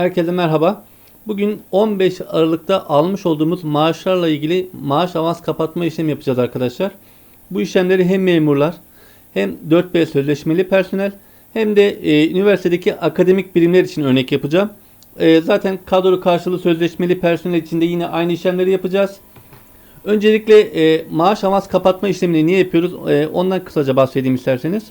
Herkese merhaba. Bugün 15 Aralık'ta almış olduğumuz maaşlarla ilgili maaş avans kapatma işlemi yapacağız arkadaşlar. Bu işlemleri hem memurlar hem 4B sözleşmeli personel hem de e, üniversitedeki akademik birimler için örnek yapacağım. E, zaten kadro karşılığı sözleşmeli personel için de yine aynı işlemleri yapacağız. Öncelikle e, maaş avans kapatma işlemini niye yapıyoruz? E, ondan kısaca bahsedeyim isterseniz.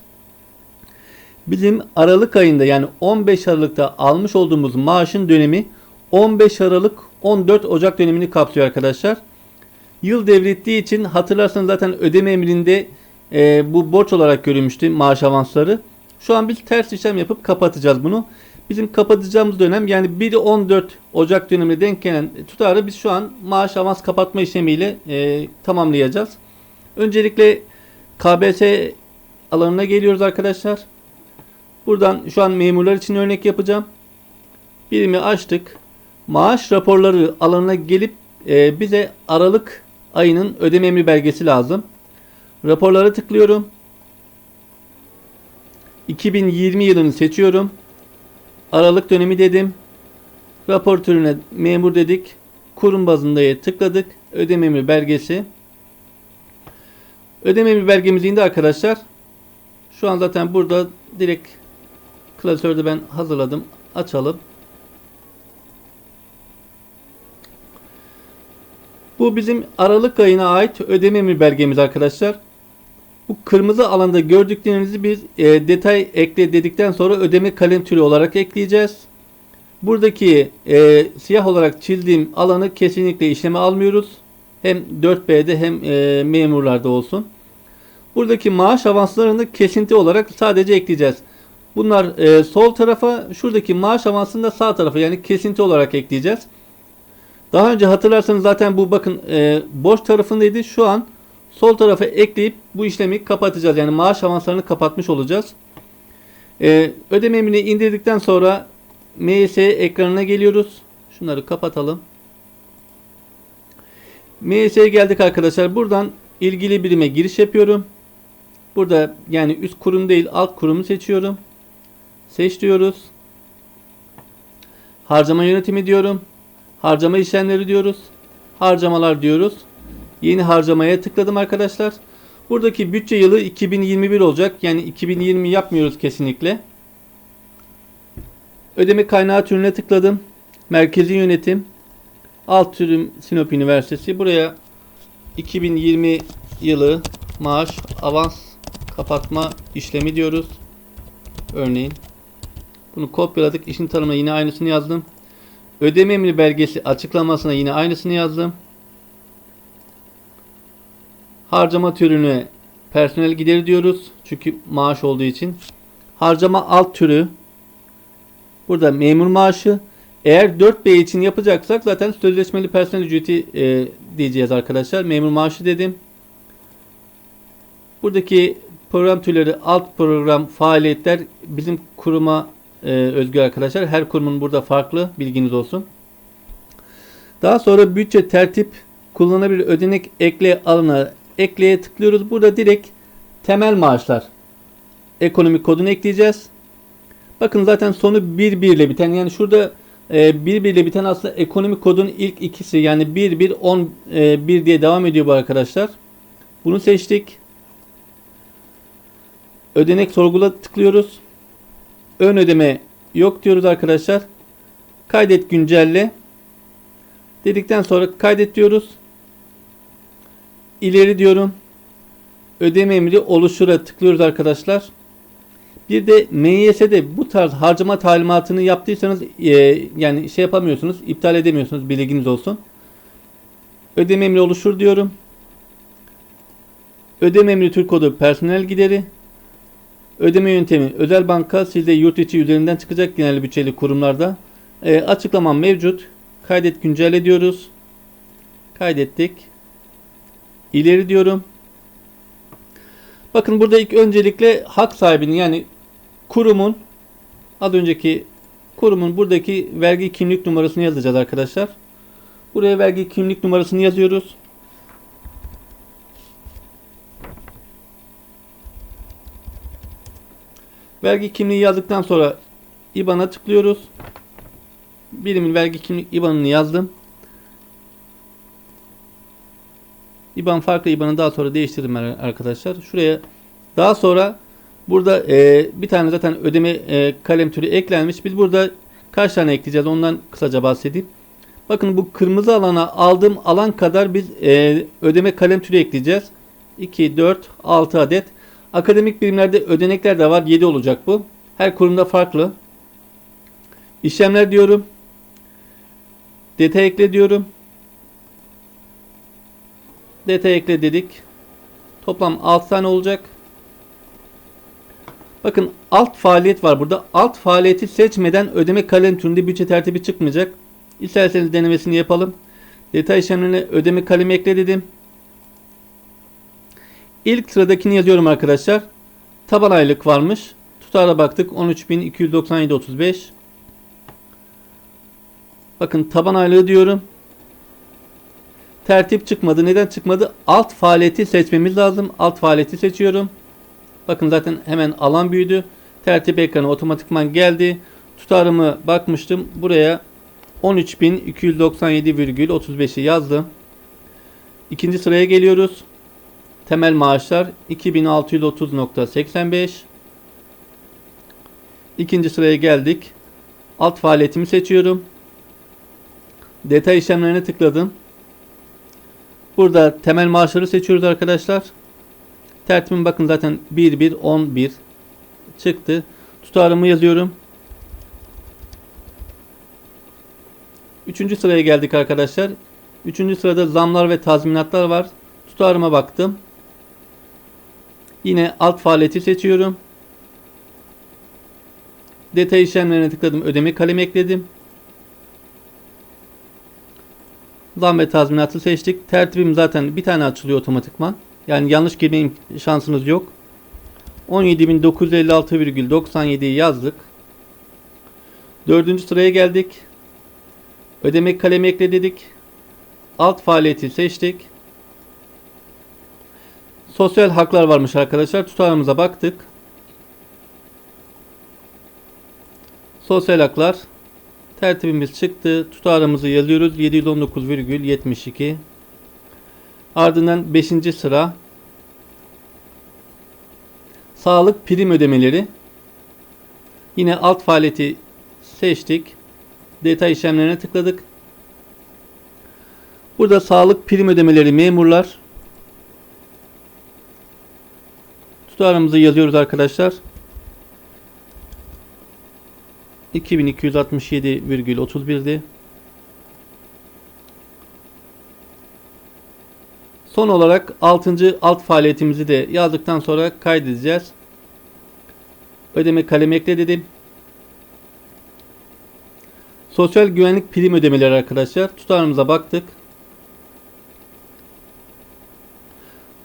Bizim Aralık ayında yani 15 Aralık'ta almış olduğumuz maaşın dönemi 15 Aralık 14 Ocak dönemini kapsıyor arkadaşlar. Yıl devrettiği için hatırlarsanız zaten ödeme emrinde e, bu borç olarak görülmüştü maaş avansları. Şu an biz ters işlem yapıp kapatacağız bunu. Bizim kapatacağımız dönem yani 1-14 Ocak dönemine denk gelen tutarı biz şu an maaş avans kapatma işlemiyle e, tamamlayacağız. Öncelikle KBS alanına geliyoruz arkadaşlar. Buradan şu an memurlar için örnek yapacağım. Birimi açtık. Maaş raporları alanına gelip e, bize Aralık ayının ödeme emri belgesi lazım. Raporlara tıklıyorum. 2020 yılını seçiyorum. Aralık dönemi dedim. Rapor türüne memur dedik. Kurum bazında tıkladık. Ödeme emri belgesi. Ödeme emri belgemiz indi arkadaşlar. Şu an zaten burada direkt klasörde ben hazırladım. Açalım. Bu bizim Aralık ayına ait ödeme emri belgemiz arkadaşlar. Bu kırmızı alanda gördüklerinizi biz e, detay ekle dedikten sonra ödeme kalem türü olarak ekleyeceğiz. Buradaki e, siyah olarak çizdiğim alanı kesinlikle işleme almıyoruz. Hem 4B'de hem e, memurlarda olsun. Buradaki maaş avanslarını kesinti olarak sadece ekleyeceğiz. Bunlar e, sol tarafa, şuradaki maaş avansını da sağ tarafa yani kesinti olarak ekleyeceğiz. Daha önce hatırlarsanız zaten bu bakın e, boş tarafındaydı. Şu an sol tarafa ekleyip bu işlemi kapatacağız. Yani maaş avanslarını kapatmış olacağız. E, ödeme emrini indirdikten sonra MYS ekranına geliyoruz. Şunları kapatalım. MYS'ye geldik arkadaşlar. Buradan ilgili birime giriş yapıyorum. Burada yani üst kurum değil alt kurumu seçiyorum. Seç diyoruz. Harcama yönetimi diyorum. Harcama işlemleri diyoruz. Harcamalar diyoruz. Yeni harcamaya tıkladım arkadaşlar. Buradaki bütçe yılı 2021 olacak. Yani 2020 yapmıyoruz kesinlikle. Ödeme kaynağı türüne tıkladım. Merkezi yönetim. Alt türüm Sinop Üniversitesi. Buraya 2020 yılı maaş avans kapatma işlemi diyoruz. Örneğin. Bunu kopyaladık. İşin tanımına yine aynısını yazdım. Ödeme emri belgesi açıklamasına yine aynısını yazdım. Harcama türüne personel gideri diyoruz. Çünkü maaş olduğu için. Harcama alt türü. Burada memur maaşı. Eğer 4B için yapacaksak zaten sözleşmeli personel ücreti e, diyeceğiz arkadaşlar. Memur maaşı dedim. Buradaki program türleri alt program faaliyetler bizim kuruma e, özgü arkadaşlar. Her kurumun burada farklı bilginiz olsun. Daha sonra bütçe tertip kullanılabilir ödenek ekle alına ekleye tıklıyoruz. Burada direkt temel maaşlar ekonomik kodunu ekleyeceğiz. Bakın zaten sonu 1 1 ile biten yani şurada e, 1 1 ile biten aslında ekonomik kodun ilk ikisi yani 1 1 10 e, 1 diye devam ediyor bu arkadaşlar. Bunu seçtik. Ödenek sorgula tıklıyoruz. Ön ödeme yok diyoruz arkadaşlar. Kaydet güncelle. Dedikten sonra kaydet diyoruz. İleri diyorum. Ödeme emri oluşura tıklıyoruz arkadaşlar. Bir de MYS'de bu tarz harcama talimatını yaptıysanız e, yani şey yapamıyorsunuz, iptal edemiyorsunuz bilginiz olsun. Ödeme emri oluşur diyorum. Ödeme emri Türk kodu personel gideri. Ödeme yöntemi özel banka sizde yurt içi üzerinden çıkacak genel bütçeli kurumlarda. E, açıklamam mevcut. Kaydet güncel ediyoruz. Kaydettik. İleri diyorum. Bakın burada ilk öncelikle hak sahibinin yani kurumun az önceki kurumun buradaki vergi kimlik numarasını yazacağız arkadaşlar. Buraya vergi kimlik numarasını yazıyoruz. Vergi kimliği yazdıktan sonra IBAN'a tıklıyoruz. Birimin vergi kimlik IBAN'ını yazdım. IBAN farklı IBAN'ı daha sonra değiştirdim ben arkadaşlar. Şuraya daha sonra burada e, bir tane zaten ödeme e, kalem türü eklenmiş. Biz burada kaç tane ekleyeceğiz ondan kısaca bahsedeyim. Bakın bu kırmızı alana aldığım alan kadar biz e, ödeme kalem türü ekleyeceğiz. 2, 4, 6 adet. Akademik birimlerde ödenekler de var. 7 olacak bu. Her kurumda farklı. İşlemler diyorum. Detay ekle diyorum. Detay ekle dedik. Toplam 6 tane olacak. Bakın alt faaliyet var burada. Alt faaliyeti seçmeden ödeme kalem türünde bütçe tertibi çıkmayacak. İsterseniz denemesini yapalım. Detay işlemlerine ödeme kalemi ekle dedim. İlk sıradakini yazıyorum arkadaşlar. Taban aylık varmış. Tutara baktık 13.297.35. Bakın taban aylığı diyorum. Tertip çıkmadı. Neden çıkmadı? Alt faaliyeti seçmemiz lazım. Alt faaliyeti seçiyorum. Bakın zaten hemen alan büyüdü. Tertip ekranı otomatikman geldi. Tutarımı bakmıştım. Buraya 13.297,35'i yazdım. İkinci sıraya geliyoruz. Temel maaşlar 2630.85. İkinci sıraya geldik. Alt faaliyetimi seçiyorum. Detay işlemlerine tıkladım. Burada temel maaşları seçiyoruz arkadaşlar. Tertibim bakın zaten 1 1 11 çıktı. Tutarımı yazıyorum. Üçüncü sıraya geldik arkadaşlar. Üçüncü sırada zamlar ve tazminatlar var. Tutarıma baktım. Yine alt faaliyeti seçiyorum. Detay işlemlerine tıkladım. Ödeme kalemi ekledim. Zam ve tazminatı seçtik. Tertibim zaten bir tane açılıyor otomatikman. Yani yanlış girme şansınız yok. 17.956,97'yi yazdık. Dördüncü sıraya geldik. Ödeme kalemi ekle dedik. Alt faaliyeti seçtik. Sosyal haklar varmış arkadaşlar. Tutarımıza baktık. Sosyal haklar. Tertibimiz çıktı. Tutarımızı yazıyoruz. 719,72. Ardından 5. sıra. Sağlık prim ödemeleri. Yine alt faaliyeti seçtik. Detay işlemlerine tıkladık. Burada sağlık prim ödemeleri memurlar. Tutarımızı yazıyoruz arkadaşlar. 2267,31'di. Son olarak 6. alt faaliyetimizi de yazdıktan sonra kaydedeceğiz. Ödeme kalemi ekle dedim. Sosyal güvenlik prim ödemeleri arkadaşlar. Tutarımıza baktık.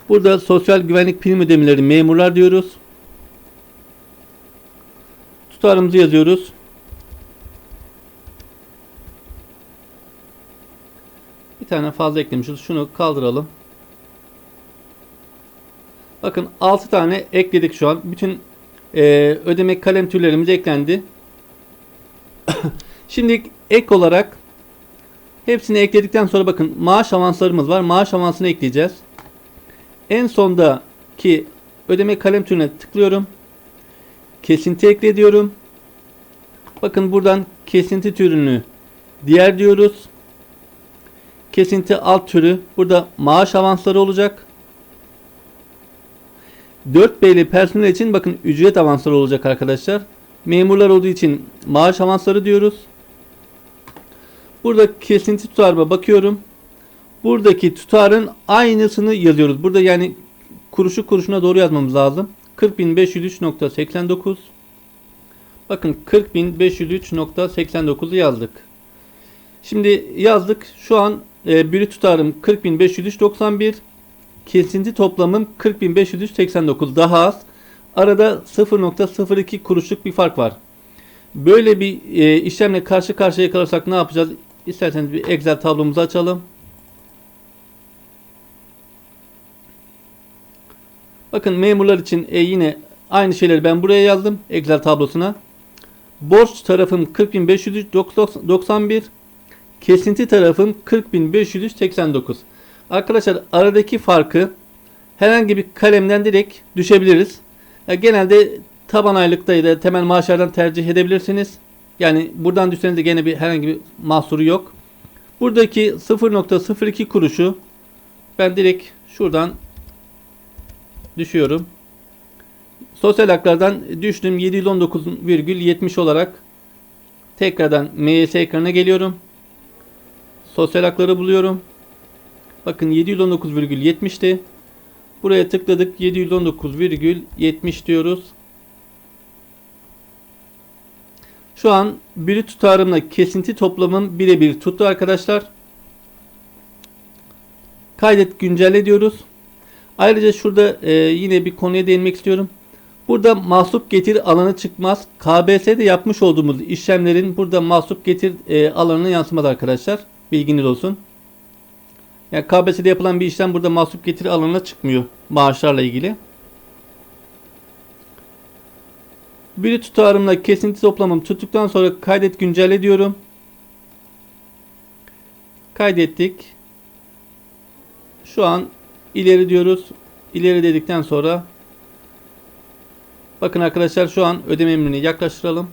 Burada sosyal güvenlik prim ödemeleri memurlar diyoruz. Tutarımızı yazıyoruz. Bir tane fazla eklemişiz. Şunu kaldıralım. Bakın 6 tane ekledik şu an. Bütün e, ödeme kalem türlerimiz eklendi. Şimdi ek olarak hepsini ekledikten sonra bakın maaş avanslarımız var. Maaş avansını ekleyeceğiz. En sondaki ödeme kalem türüne tıklıyorum. Kesinti ekle diyorum. Bakın buradan kesinti türünü diğer diyoruz. Kesinti alt türü burada maaş avansları olacak. 4B'li personel için bakın ücret avansları olacak arkadaşlar. Memurlar olduğu için maaş avansları diyoruz. Burada kesinti tutarıma bakıyorum. Buradaki tutarın aynısını yazıyoruz. Burada yani kuruşu kuruşuna doğru yazmamız lazım. 40.503.89 Bakın 40.503.89'u yazdık. Şimdi yazdık. Şu an e, biri tutarım 40.503.91 kesinti toplamım 40.589 daha az. Arada 0.02 kuruşluk bir fark var. Böyle bir e, işlemle karşı karşıya kalırsak ne yapacağız? isterseniz bir Excel tablomuzu açalım. Bakın memurlar için e, yine aynı şeyleri ben buraya yazdım Excel tablosuna. Borç tarafım 40.591 kesinti tarafım 40.589 Arkadaşlar aradaki farkı herhangi bir kalemden direkt düşebiliriz. Ya genelde taban aylıkta ya da temel maaşlardan tercih edebilirsiniz. Yani buradan düşseniz de gene bir herhangi bir mahsuru yok. Buradaki 0.02 kuruşu ben direkt şuradan düşüyorum. Sosyal haklardan düştüm 719,70 olarak tekrardan MYS ekranına geliyorum. Sosyal hakları buluyorum. Bakın 719,70'ti. Buraya tıkladık 719,70 diyoruz. Şu an brüt tutarımla kesinti toplamım birebir tuttu arkadaşlar. Kaydet güncelle diyoruz. Ayrıca şurada e, yine bir konuya değinmek istiyorum. Burada mahsup getir alanı çıkmaz. KBS'de yapmış olduğumuz işlemlerin burada mahsup getir e, alanına yansımaz arkadaşlar. Bilginiz olsun. Yani KBS'de yapılan bir işlem burada mahsup getiri alanına çıkmıyor maaşlarla ilgili. Bir tutarımla kesinti toplamım tuttuktan sonra kaydet güncelle diyorum. Kaydettik. Şu an ileri diyoruz. İleri dedikten sonra bakın arkadaşlar şu an ödeme emrini yaklaştıralım.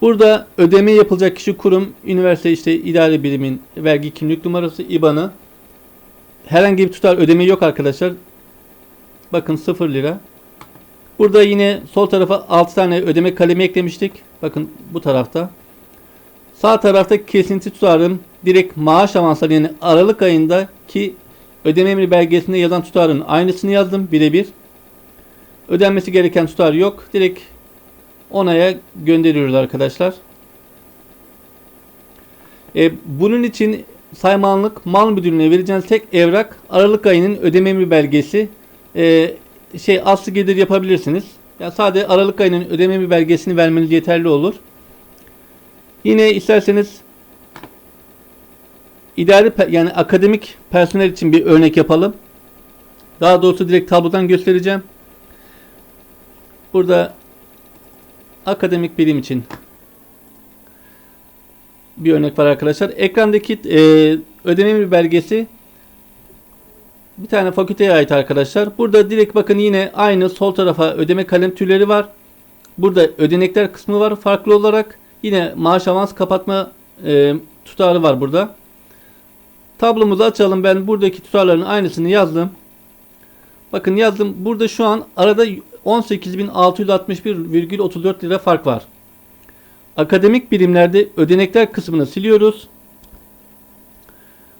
Burada ödeme yapılacak kişi kurum, üniversite işte idare birimin vergi kimlik numarası, IBAN'ı. Herhangi bir tutar ödeme yok arkadaşlar. Bakın 0 lira. Burada yine sol tarafa 6 tane ödeme kalemi eklemiştik. Bakın bu tarafta. Sağ tarafta kesinti tutarım direkt maaş avansları yani Aralık ayında ki ödeme emri belgesinde yazan tutarın aynısını yazdım birebir. Ödenmesi gereken tutar yok. Direkt onaya gönderiyoruz arkadaşlar. E, bunun için saymanlık mal müdürlüğüne vereceğiniz tek evrak Aralık ayının ödeme emri belgesi. E, şey aslı gelir yapabilirsiniz. Yani sadece Aralık ayının ödeme emri belgesini vermeniz yeterli olur. Yine isterseniz idari yani akademik personel için bir örnek yapalım. Daha doğrusu direkt tablodan göstereceğim. Burada akademik bilim için bir örnek var arkadaşlar. Ekrandaki e, ödeme bir belgesi bir tane fakülteye ait arkadaşlar. Burada direkt bakın yine aynı sol tarafa ödeme kalem türleri var. Burada ödenekler kısmı var farklı olarak. Yine maaş avans kapatma e, tutarı var burada. Tablomuzu açalım. Ben buradaki tutarların aynısını yazdım. Bakın yazdım. Burada şu an arada 18.661,34 lira fark var. Akademik birimlerde ödenekler kısmını siliyoruz.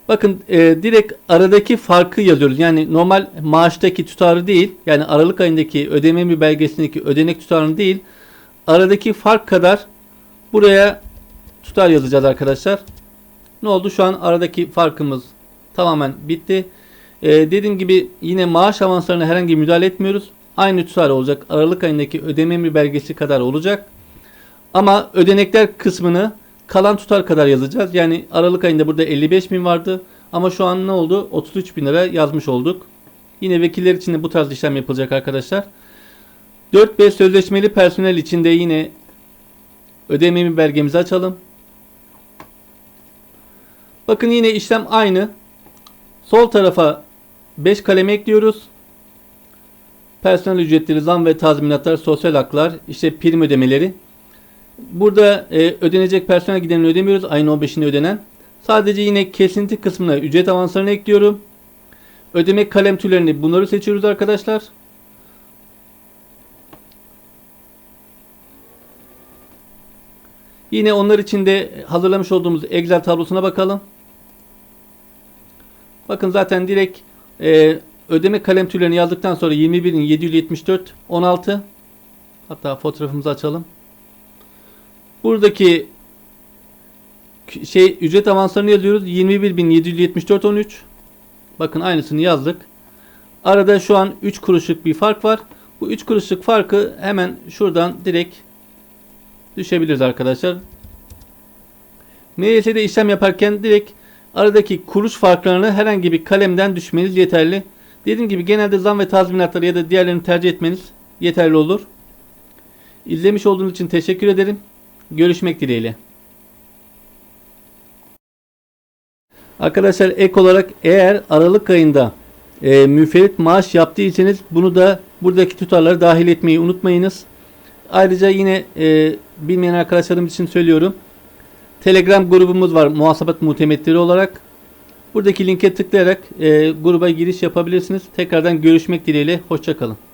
Bakın e, direkt aradaki farkı yazıyoruz. Yani normal maaştaki tutarı değil. Yani Aralık ayındaki ödeme bir belgesindeki ödenek tutarını değil. Aradaki fark kadar buraya tutar yazacağız arkadaşlar. Ne oldu? Şu an aradaki farkımız tamamen bitti. E, dediğim gibi yine maaş avanslarına herhangi müdahale etmiyoruz aynı tutar olacak. Aralık ayındaki ödeme emri belgesi kadar olacak. Ama ödenekler kısmını kalan tutar kadar yazacağız. Yani Aralık ayında burada 55 bin vardı. Ama şu an ne oldu? 33 bin lira yazmış olduk. Yine vekiller için de bu tarz işlem yapılacak arkadaşlar. 4B sözleşmeli personel için de yine ödeme emri belgemizi açalım. Bakın yine işlem aynı. Sol tarafa 5 kalem ekliyoruz. Personel ücretleri, zam ve tazminatlar, sosyal haklar, işte prim ödemeleri. Burada e, ödenecek personel giderini ödemiyoruz. Ayın 15'inde ödenen. Sadece yine kesinti kısmına ücret avanslarını ekliyorum. Ödeme kalem türlerini bunları seçiyoruz arkadaşlar. Yine onlar için de hazırlamış olduğumuz Excel tablosuna bakalım. Bakın zaten direkt e, ödeme kalem türlerini yazdıktan sonra 21'in 774 16 hatta fotoğrafımızı açalım. Buradaki şey ücret avanslarını yazıyoruz. 21.774 13. Bakın aynısını yazdık. Arada şu an 3 kuruşluk bir fark var. Bu 3 kuruşluk farkı hemen şuradan direkt düşebiliriz arkadaşlar. MYS'de işlem yaparken direkt aradaki kuruş farklarını herhangi bir kalemden düşmeniz yeterli. Dediğim gibi genelde zam ve tazminatları ya da diğerlerini tercih etmeniz yeterli olur. İzlemiş olduğunuz için teşekkür ederim. Görüşmek dileğiyle. Arkadaşlar ek olarak eğer Aralık ayında e, müferit maaş yaptıysanız bunu da buradaki tutarları dahil etmeyi unutmayınız. Ayrıca yine e, bilmeyen arkadaşlarım için söylüyorum. Telegram grubumuz var muhasebet muhtemetleri olarak. Buradaki linke tıklayarak e, gruba giriş yapabilirsiniz. Tekrardan görüşmek dileğiyle. Hoşçakalın.